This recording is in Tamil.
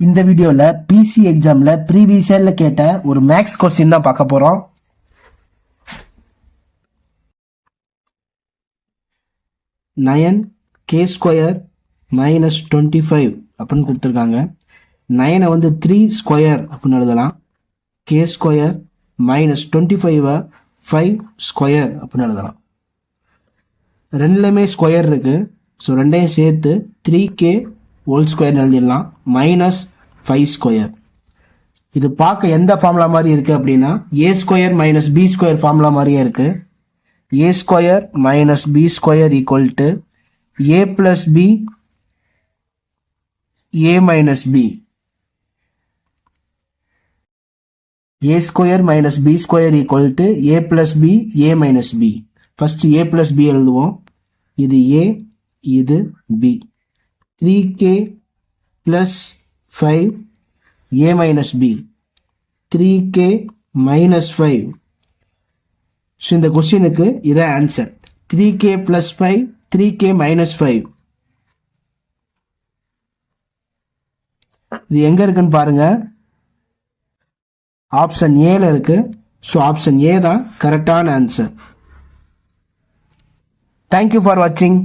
இந்த வீடியோவில் பிசி எக்ஸாமில் ப்ரீவியஸ் இயரில் கேட்ட ஒரு மேக்ஸ் கொஸ்டின் தான் பார்க்க போகிறோம் nine K square minus twenty five அப்படின்னு கொடுத்துருக்காங்க. நயனை வந்து த்ரீ ஸ்கொயர் அப்படின்னு எழுதலாம். கே ஸ்கொயர் மைனஸ் டுவெண்ட்டி ஃபைவை ஃபைவ் ஸ்கொயர் அப்படின்னு எழுதலாம். ரெண்டுலேயுமே ஸ்கொயர் இருக்குது ஸோ ரெண்டையும் சேர்த்து த்ரீ கே ஹோல் ஸ்கொயர் எழுதிடலாம். மைனஸ் ஃபைவ் ஸ்கொயர் இது பார்க்க எந்த ஃபார்முலா மாதிரி இருக்குது அப்படின்னா A square minus B square formula மாதிரியே இருக்குது A square minus B square equal to A plus B A minus B A square minus B square equal to A plus B A minus B first A plus B எழுதுவோம். இது ஏ இது B three K plus five A minus B three K minus five so இந்த கொஸ்டினுக்கு இதான் answer three K plus five three K minus five இது எங்க இருக்குன்னு பாருங்க. ஆப்ஷன் ஏல இருக்கு. ஸோ ஆப்ஷன் ஏ தான் கரெக்டான ஆன்சர் தேங்க்யூ ஃபார் வாட்சிங்